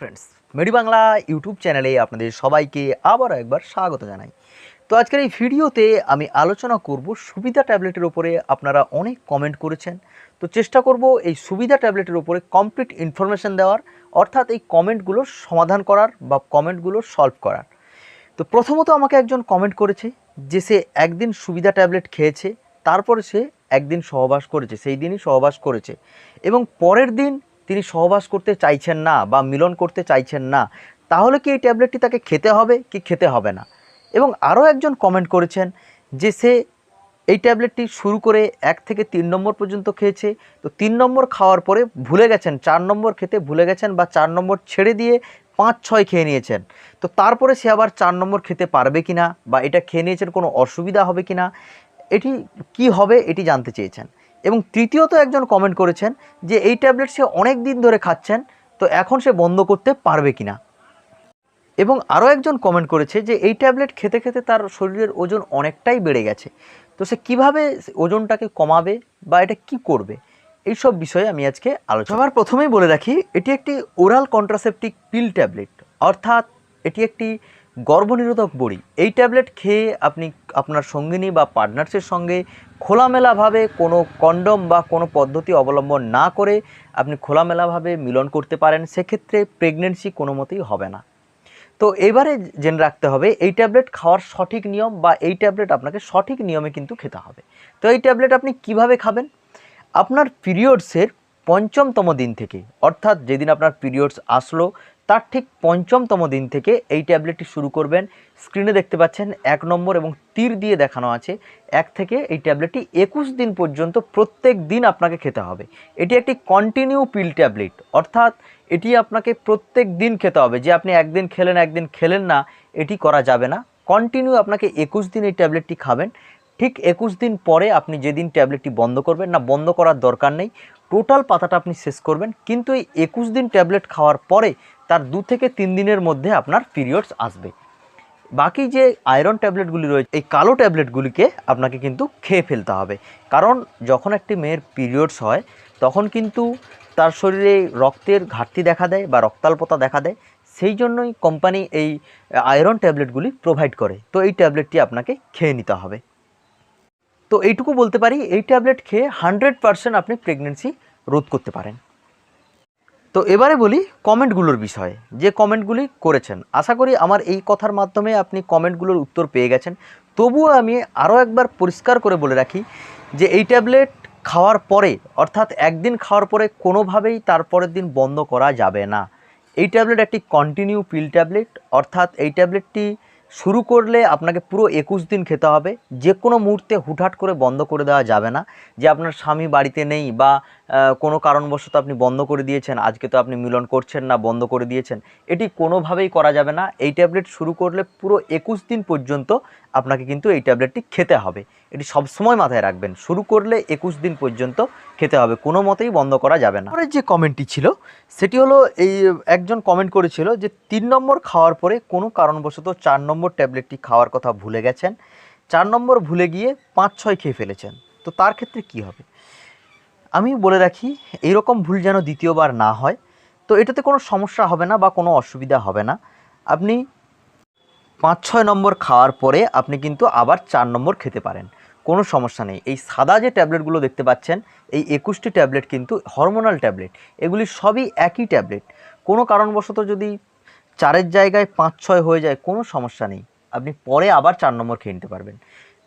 Friends মেডি Bangla YouTube চ্যানেলে আপনাদের সবাইকে আবারও একবার স্বাগত জানাই। তো আজকের এই ভিডিওতে আমি আলোচনা করব সুবিধা ট্যাবলেটের ওপরে আপনারা অনেক কমেন্ট করেছেন। তো চেষ্টা করব এই সুবিধা ট্যাবলেটের ওপরে কমপ্লিট ইনফরমেশন দেওয়ার, অর্থাৎ এই কমেন্টগুলোর সমাধান করার বা কমেন্টগুলো সলভ করার। তো প্রথমত আমাকে একজন কমেন্ট করেছে যে সে একদিন সুবিধা ট্যাবলেট খেয়েছে, তারপরে সে একদিন সহবাস করেছে, সেই দিনই সহবাস করেছে এবং পরের দিন তিনি সহবাস করতে চাইছেন না বা মিলন করতে চাইছেন না, তাহলে কি এই ট্যাবলেটটি তাকে খেতে হবে কি খেতে হবে না? এবং আরও একজন কমেন্ট করেছেন যে সে এই ট্যাবলেটটি শুরু করে এক থেকে তিন নম্বর পর্যন্ত খেয়েছে, তো তিন নম্বর খাওয়ার পরে ভুলে গেছেন, চার নম্বর খেতে ভুলে গেছেন বা চার নম্বর ছেড়ে দিয়ে পাঁচ, ছয় খেয়ে নিয়েছেন, তো তারপরে সে আবার চার নম্বর খেতে পারবে কি না বা এটা খেয়ে নিয়েছেন কোনো অসুবিধা হবে কি না এটি কি হবে এটি জানতে চেয়েছেন। এবং তৃতীয়ত একজন কমেন্ট করেছেন যে এই ট্যাবলেট সে অনেক দিন ধরে খাচ্ছেন, তো এখন সে বন্ধ করতে পারবে কি না এবং আরও একজন কমেন্ট করেছে যে এই ট্যাবলেট খেতে খেতে তার শরীরের ওজন অনেকটাই বেড়ে গেছে। তো সে কীভাবে ওজনটাকে কমাবে বা এটা কি করবে? এই সব বিষয়ে আমি আজকে আলোচনা সবার প্রথমেই বলে রাখি, এটি একটি ওরাল কন্ট্রাসেপটিক পিল ট্যাবলেট অর্থাৎ এটি একটি গর্ভনিরোধক বড়ি। এই ট্যাবলেট খেয়ে আপনি আপনার সঙ্গিনী বা পার্টনার্সের সঙ্গে খোলামেলাভাবে কোনো কন্ডম বা কোনো পদ্ধতি অবলম্বন না করে আপনি খোলামেলাভাবে মিলন করতে পারেন, সেক্ষেত্রে প্রেগনেন্সি কোনো মতেই হবে না। তো এবারে জেনে রাখতে হবে, এই ট্যাবলেট খাওয়ার সঠিক নিয়ম বা এই ট্যাবলেট আপনাকে সঠিক নিয়মে কিন্তু খেতে হবে। তো এই ট্যাবলেট আপনি কীভাবে খাবেন? আপনার পিরিয়ডসের পঞ্চমতম দিন থেকে, অর্থাৎ যেদিন আপনার পিরিয়ডস আসলো তার ঠিক পঞ্চমতম দিন থেকে এই ট্যাবলেটটি শুরু করবেন। স্ক্রিনে দেখতে পাচ্ছেন এক নম্বর এবং তীর দিয়ে দেখানো আছে। এক থেকে এই ট্যাবলেটটি একুশ দিন পর্যন্ত প্রত্যেক দিন আপনাকে খেতে হবে। এটি একটি কন্টিনিউ পিল ট্যাবলেট অর্থাৎ এটি আপনাকে প্রত্যেক দিন খেতে হবে। যে আপনি একদিন খেলেন একদিন খেলেন না, এটি করা যাবে না। কন্টিনিউ আপনাকে একুশ দিন এই ট্যাবলেটটি খাবেন। ঠিক একুশ দিন পরে আপনি যেদিন ট্যাবলেটটি বন্ধ করবেন, না, বন্ধ করার দরকার নেই। টোটাল পাতাটা আপনি শেষ করবেন। কিন্তু এই একুশ দিন ট্যাবলেট খাওয়ার পরে তার দু থেকে তিন দিনের মধ্যে আপনার পিরিয়ডস আসবে। বাকি যে আয়রন ট্যাবলেটগুলি রয়েছে, এই কালো ট্যাবলেটগুলিকে আপনাকে কিন্তু খেয়ে ফেলতে হবে। কারণ যখন একটি মেয়ের পিরিয়ডস হয়, তখন কিন্তু তার শরীরে রক্তের ঘাটতি দেখা দেয় বা রক্তাল্পতা দেখা দেয়। সেই জন্যই কোম্পানি এই আয়রন ট্যাবলেটগুলি প্রোভাইড করে। তো এই ট্যাবলেটটি আপনাকে খেয়ে নিতে হবে। তো এইটুকু বলতে পারি, এই ট্যাবলেট খেয়ে হান্ড্রেড পারসেন্ট আপনি প্রেগনেন্সি রোধ করতে পারেন। তো এবারে বলি কমেন্টগুলোর বিষয়ে, যে কমেন্টগুলি করেছেন। আশা করি আমার এই কথার মাধ্যমে আপনি কমেন্টগুলোর উত্তর পেয়ে গেছেন। তবুও আমি আরও একবার পরিষ্কার করে বলে রাখি যে এই ট্যাবলেট খাওয়ার পরে, অর্থাৎ একদিন খাওয়ার পরে কোনোভাবেই তারপরের দিন বন্ধ করা যাবে না। এই ট্যাবলেট একটি কন্টিনিউ পিল ট্যাবলেট, অর্থাৎ এই ট্যাবলেটটি শুরু করলে আপনাকে পুরো একুশ দিন খেতে হবে। যে কোনো মুহূর্তে হুটহাট করে বন্ধ করে দেওয়া যাবে না। যে আপনার স্বামী বাড়িতে নেই বা কোনো কারণবশত আপনি বন্ধ করে দিয়েছেন, আজকে তো আপনি মিলন করছেন না, বন্ধ করে দিয়েছেন, এটি কোনোভাবেই করা যাবে না। এই ট্যাবলেট শুরু করলে পুরো একুশ দিন পর্যন্ত আপনাকে কিন্তু এই ট্যাবলেটটি খেতে হবে। এটি সবসময় মাথায় রাখবেন। শুরু করলে একুশ দিন পর্যন্ত খেতে হবে। কোনো মতেই বন্ধ করা যাবে না। পরের যে কমেন্টটি ছিল, সেটি হলো এই একজন কমেন্ট করেছিল যে, তিন নম্বর খাওয়ার পরে কোনো কারণবশত চার নম্বর ট্যাবলেটটি খাওয়ার কথা ভুলে গেছেন। চার নম্বর ভুলে গিয়ে পাঁচ, ছয় খেয়ে ফেলেছেন। তো তার ক্ষেত্রে কি হবে? আমি বলে রাখি, এইরকম ভুল যেন দ্বিতীয়বার না হয়। তো এটাতে কোনো সমস্যা হবে না বা কোনো অসুবিধা হবে না। আপনি পাঁচ ছয় নম্বর খাওয়ার পরে আপনি কিন্তু আবার চার নম্বর খেতে পারেন। কোনো সমস্যা নেই। এই সাদা যে ট্যাবলেটগুলো দেখতে পাচ্ছেন, এই একুশটি ট্যাবলেট কিন্তু হরমোনাল ট্যাবলেট। এগুলি সবই একই ট্যাবলেট। কোনো কারণবশত যদি চারের জায়গায় পাঁচ ছয় হয়ে যায়, কোনো সমস্যা নেই। আপনি পরে আবার চার নম্বর খেয়ে নিতে পারবেন।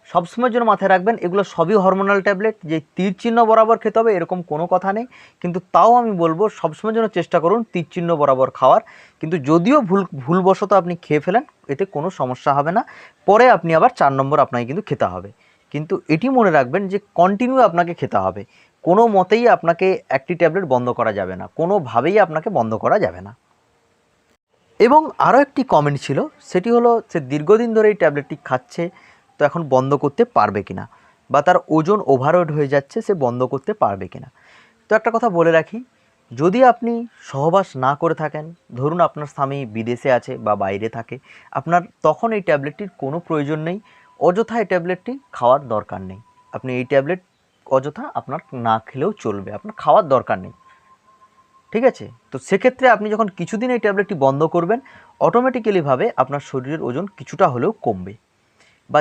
সবসময়ের জন্য মাথায় রাখবেন, এগুলো সবই হরমোনাল ট্যাবলেট। যে তীর চিহ্ন বরাবর খেতে হবে, এরকম কোনো কথা নেই। কিন্তু তাও আমি বলব, সবসময়ের জন্য চেষ্টা করুন তীর চিহ্ন বরাবর খাওয়ার। কিন্তু যদিও ভুল, ভুলবশত আপনি খেয়ে ফেলেন এতে কোনো সমস্যা হবে না। পরে আপনি আবার চার নম্বর আপনাকে কিন্তু খেতে হবে। কিন্তু এটি মনে রাখবেন যে কন্টিনিউ আপনাকে খেতে হবে। কোনো মতেই আপনাকে একটি ট্যাবলেট বন্ধ করা যাবে না। কোনোভাবেই আপনাকে বন্ধ করা যাবে না। এবং আরও একটি কমেন্ট ছিল, সেটি হলো সে দীর্ঘদিন ধরে এই ট্যাবলেটটি খাচ্ছে, তো এখন বন্ধ করতে পারবে কি না বা তার ওজন ওভারওয়েট হয়ে যাচ্ছে, সে বন্ধ করতে পারবে কিনা? তো একটা কথা বলে রাখি যদি আপনি সহবাস না করে থাকেন, ধরুন আপনার স্বামী বিদেশে আছে বা বাইরে থাকে, আপনার তখন এই ট্যাবলেটটির কোনো প্রয়োজন নেই, অযথা এই ট্যাবলেটটি খাওয়ার দরকার নেই। আপনি এই ট্যাবলেট অযথা আপনার না খেলেও চলবে, আপনার খাওয়ার দরকার নেই। ঠিক আছে? তো সেক্ষেত্রে আপনি যখন কিছুদিন এই ট্যাবলেটটি বন্ধ করবেন অটোমেটিক্যালিভাবে আপনার শরীরের ওজন কিছুটা হলেও কমবে। বা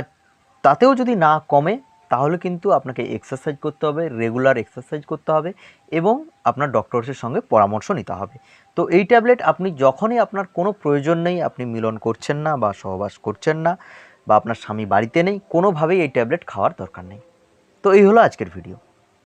তাতেও যদি না কমে তাহলে কিন্তু আপনাকে এক্সারসাইজ করতে হবে রেগুলার এক্সারসাইজ করতে হবে এবং আপনার ডক্টরসের সঙ্গে পরামর্শ নিতে হবে। তো এই ট্যাবলেট আপনি যখনই আপনার কোনো প্রয়োজন নেই, আপনি মিলন করছেন না বা সহবাস করছেন না বা আপনার স্বামী বাড়িতে নেই, কোনোভাবেই এই ট্যাবলেট খাওয়ার দরকার নেই। তো এই হলো আজকের ভিডিও